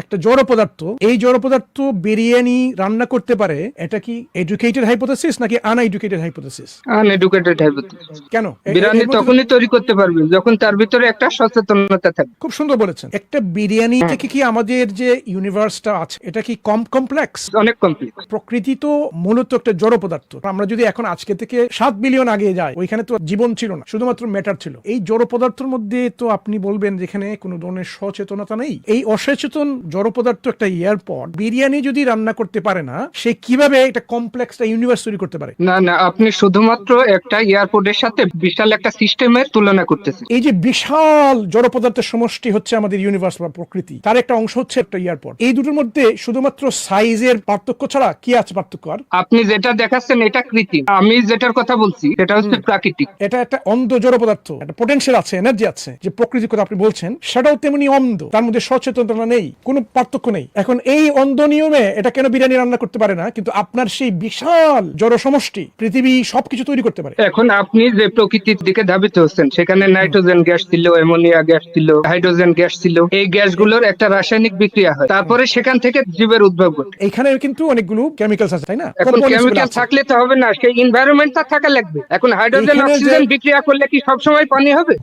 একটা জড় পদার্থ এই জড় পদার্থ বিরিয়ানি রান্না করতে পারে এটা কি এডুকেটেড হাইপোথেসিস নাকি আনএডুকেটেড হাইপোথেসিস আনএডুকেটেড হাইপোথিসিস কেন? বিরিয়ানি তখনই তৈরি করতে পারবে যখন তার ভিতরে একটা সচেতনতা থাকবে। খুব সুন্দর বলেছেন। একটা বিরিয়ানি থেকে কি আমাদের যে ইউনিভার্সটা আছে এটা কি কম কমপ্লেক্স অনেক কমপ্লিট প্রকৃতি তো মূলত একটা জড় পদার্থ। আমরা যদি এখন আজকে থেকে সাত বিলিয়ন আগে যাই ওইখানে তো জীবন ছিল না শুধুমাত্র ম্যাটার ছিল। এই জড় পদার্থের মধ্যে তো আপনি বলবেন যেখানে কোনো ধরনের সচেতনতা নেই। এই অসচেতন জড় পদার্থ একটা এয়ারপড বিরিয়ানি যদি রান্না করতে পারে না সে কীভাবে একটা কমপ্লেক্স ইউনিভার্স তৈরি করতে পারে? না না আপনি শুধুমাত্র একটা এয়ারপোর্টের সাথে বিশাল একটা সিস্টেমের তুলনা করতেছেন। এই যে বিশাল জড় পদার্থের সমষ্টি হচ্ছে আমাদের ইউনিভার্স বা প্রকৃতি তার একটা অংশ হচ্ছে একটা এয়ারপড। এই দুটোর মধ্যে শুধুমাত্র সাইজের পার্থক্য ছাড়া কি আছে পার্থক্য আর? আপনি যেটা দেখাচ্ছেন এটা কৃত্রিম। আমি যেটার কথা বলছি সেটা হচ্ছে প্রাকৃতিক। এটা একটা অন্ধ জড় পদার্থ একটা পোটেনশিয়াল আছে এনার্জি আছে যে প্রকৃতির কথা আপনি বলছেন সেটাও তেমনি অন্ধ তার মধ্যে সচেতনতা নেই। কোনো পার্থক্য নেই। এখন এই অন্ধ নিয়মে এটা কেন বিরিয়ানি রান্না করতে পারে না? কিন্তু আপনার সেই বিশাল জড় সমষ্টি পৃথিবী সবকিছু তৈরি করতে পারে। এখন আপনি যে প্রকৃতির দিকে ধাবিত হচ্ছেন সেখানে নাইট্রোজেন গ্যাস ছিল অ্যামোনিয়া গ্যাস ছিল হাইড্রোজেন গ্যাস ছিল এই গ্যাসগুলোর একটা রাসায়নিক বিক্রিয়া হয়। তারপরে সেখান থেকে জীবের উদ্ভব ঘটে। এইখানে কিন্তু অনেকগুলো কেমিক্যালস আছে তাই না? এখন কেমিক্যাল থাকলে তো হবে না সেই এনভায়রনমেন্টটা থাকা লাগবে। এখন হাইড্রোজেন অক্সিজেন বিক্রিয়া করলে কি সবসময় পানি হবে?